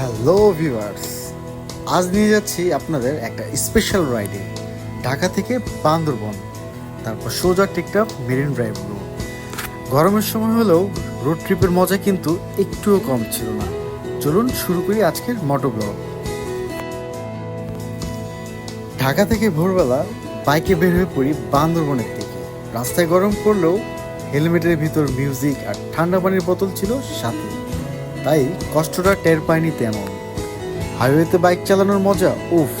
Hello viewers আজ নিয়ে যাচ্ছি আপনাদের একটা স্পেশাল রাইডে ঢাকা থেকে বান্দরবন, তারপর সোজা টেকটাপ মেরিন ড্রাইভ রোড গরমের সময় হলেও রোড ট্রিপের মজা কিন্তু একটুও কম ছিল না। চলুন শুরু করি আজকের মোটো ব্লগ ঢাকা থেকে ভোরবেলা বাইকে বের হয়ে পড়ি বান্দরবনের দিকে। রাস্তায় গরম পড়লেও হেলমেটের ভিতর মিউজিক আর ঠান্ডা পানির বোতল ছিল সাথে। তাই কষ্টটা টের পায়নি তেমন। হাইওয়েতে বাইক চালানোর মজা, উফ,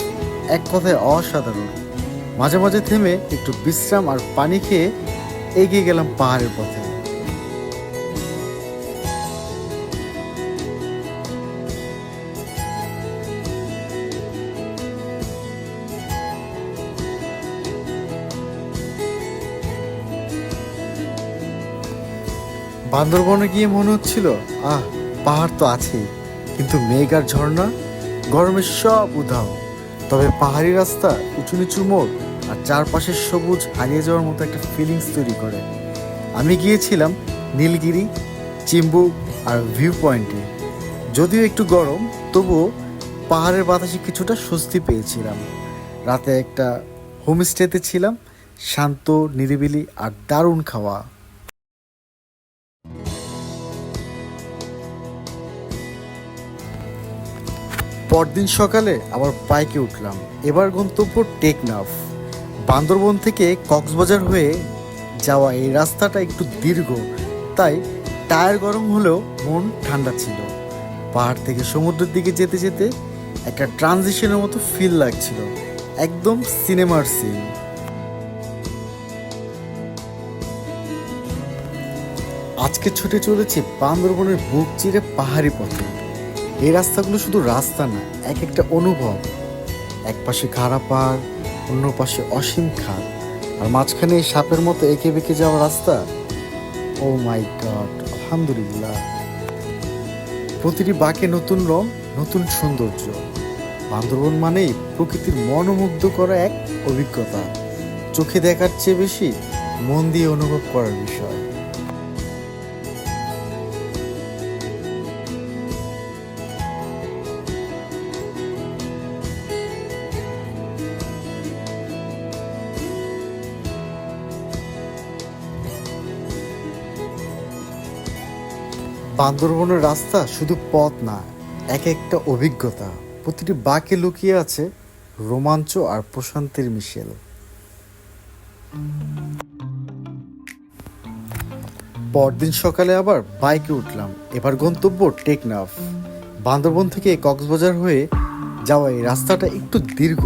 এক কথায় অসাধারণ। মাঝে মাঝে থেমে একটু বিশ্রাম আর পানি খেয়ে এগিয়ে গেলাম পাহাড়ের পথে। বান্দরবনে গিয়ে মনে হচ্ছিল, আহ পাহাড় তো আছেই, কিন্তু মেঘ আর ঝর্ণা গরমে সব উধাও। তবে পাহাড়ি রাস্তা উঁচু নিচু মোড় আর চারপাশের সবুজ হারিয়ে যাওয়ার মতো একটা ফিলিংস তৈরি করে। আমি গিয়েছিলাম নীলগিরি, চিম্বু আর ভিউ পয়েন্টে যদিও একটু গরম, তবুও পাহাড়ের বাতাসে কিছুটা স্বস্তি পেয়েছিলাম। রাতে একটা হোমস্টেতে ছিলাম, শান্ত, নিরিবিলি আর দারুণ খাওয়া। পরদিন সকালে আবার বাইকে উঠলাম। এবার গন্তব্য টেকনাফ। বান্দরবন থেকে কক্সবাজার হয়ে যাওয়া এই রাস্তাটা একটু দীর্ঘ, তাই টায়ার গরম হলেও মন ঠান্ডা ছিল। পাহাড় থেকে সমুদ্রের দিকে যেতে যেতে একটা ট্রানজিশনের মতো ফিল লাগছিল। একদম সিনেমার সিন আজকে ছুটে চলেছি বান্দরবনের বুক চিরে পাহাড়ি পথে। এই রাস্তাগুলো শুধু রাস্তা না, এক একটা অনুভব। এক পাশে খাড়া পাহাড় অন্য পাশে অসীম খাদ আর মাঝখানে এই সাপের মতো এঁকে বেঁকে যাওয়া রাস্তা? ও মাই গড, আলহামদুলিল্লাহ। প্রতিটি বাঁকে নতুন রং, নতুন সৌন্দর্য। বান্দরবন মানেই প্রকৃতির মনোমুগ্ধ করা এক অভিজ্ঞতা। চোখে দেখার চেয়ে বেশি মন দিয়ে অনুভব করার বিষয়। বান্দরবনের রাস্তা শুধু পথ না, এক একটা অভিজ্ঞতা। প্রতিটি বাঁকে লুকিয়ে আছে রোমাঞ্চ আর প্রশান্তির মিশেল। পরদিন সকালে আবার বাইকে উঠলাম। এবার গন্তব্য টেকনাফ। বান্দরবন থেকে কক্সবাজার হয়ে যাওয়া এই রাস্তাটা একটু দীর্ঘ,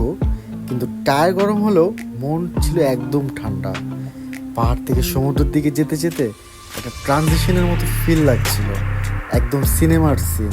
কিন্তু টায়ার গরম হলেও মন ছিল একদম ঠান্ডা। পাহাড় থেকে সমুদ্রের দিকে যেতে যেতে একটা ট্রানজিশনের মতো ফিল লাগছিল। একদম সিনেমার সিন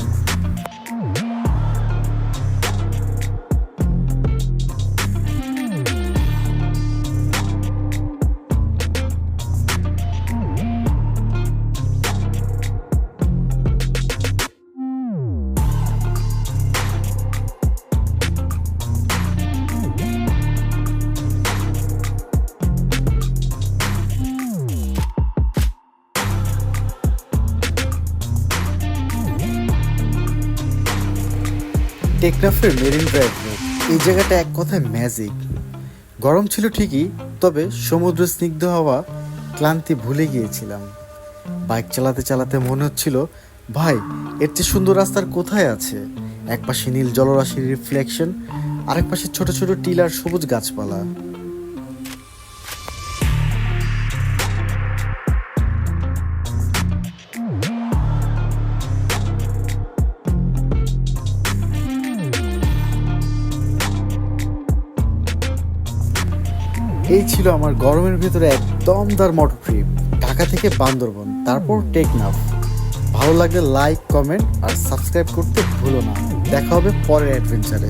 টেকনাফের মেরিন ড্রাইভ রোড। এই জায়গাটা এক কথায় ম্যাজিক গরম ছিল ঠিকই, তবে সমুদ্র স্নিগ্ধ হওয়া ক্লান্তি ভুলে গিয়েছিলাম। বাইক চালাতে চালাতে মনে হচ্ছিল, ভাই, এর চেয়ে সুন্দর রাস্তার কোথায় আছে? এক পাশে নীল জলরাশির রিফ্লেকশন আরেক পাশে ছোট ছোট টিলার সবুজ গাছপালা। এই ছিল আমার গরমের ভিতরে একদম দার মোটর ট্রিপ ঢাকা থেকে বান্দরবন, তারপর টেকনাফ। ভালো লাগলে লাইক কমেন্ট আর সাবস্ক্রাইব করতে ভুলো না। দেখা হবে পরের অ্যাডভেঞ্চারে